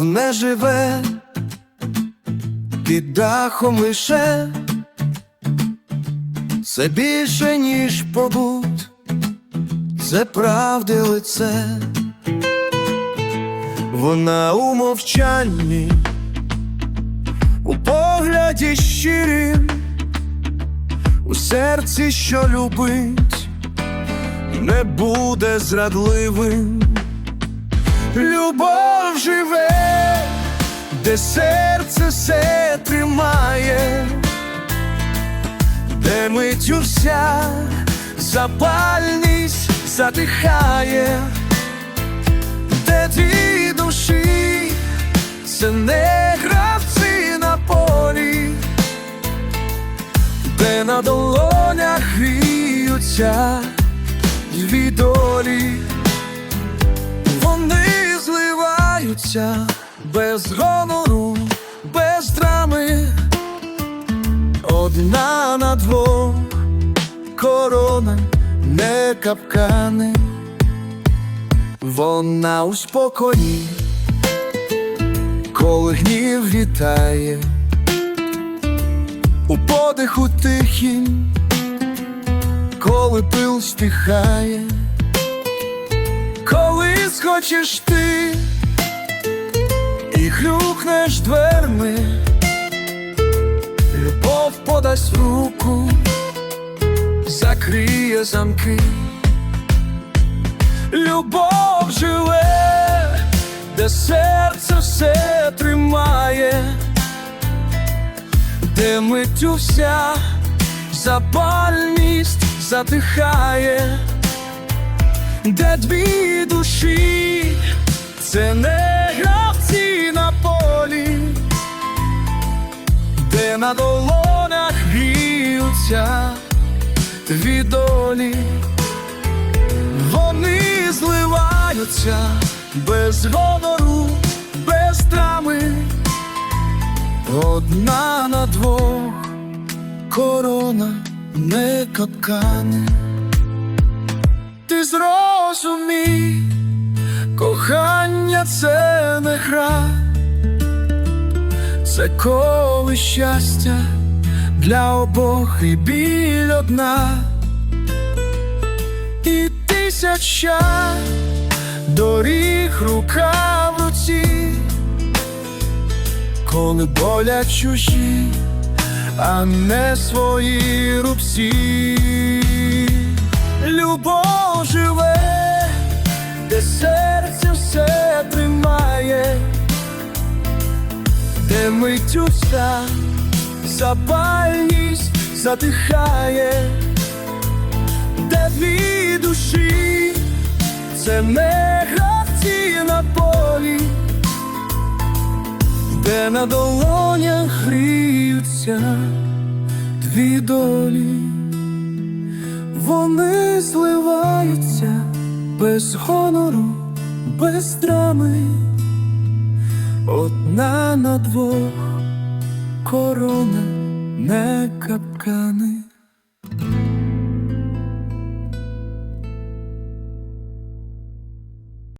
не живе. Під дахом лише. Це більше, ніж побут, це правди лице, вона у мовчанні, у погляді щирім, у серці, що любить, не буде зрадливим. Любов живе, де серце все тримає, де миттю вся запальність затихає, де дві душі, це не гравці на полі, де на долонях гріються дві долі. Зливаються без гонору, без драми, одна на двох, корона, не капкани, вона у спокої, коли гнів літає, у подиху тихім, коли пил стихає. Коли схочеш ти подасть руку, закриє замки, любов живе, де серце все тримає, де миттю вся запальність затихає де дві душі, це не гравці на полі, де на долонях гріються дві долі, вони зливаються без гонору, без драми, одна на двох, корона не капкани. Ти зрозумій, кохання це не гра, це коли щастя для обох і біль одна, і тисяча доріг рука в руці, коли болять чужі, а не свої рубці. Любов живе, де серце все тримає, де миттю вся запальність затихає, де дві душі, це не гравці на полі, де на долонях гріються дві долі. Вони зливаються без гонору, без драми, одна на двох, корона не капкани.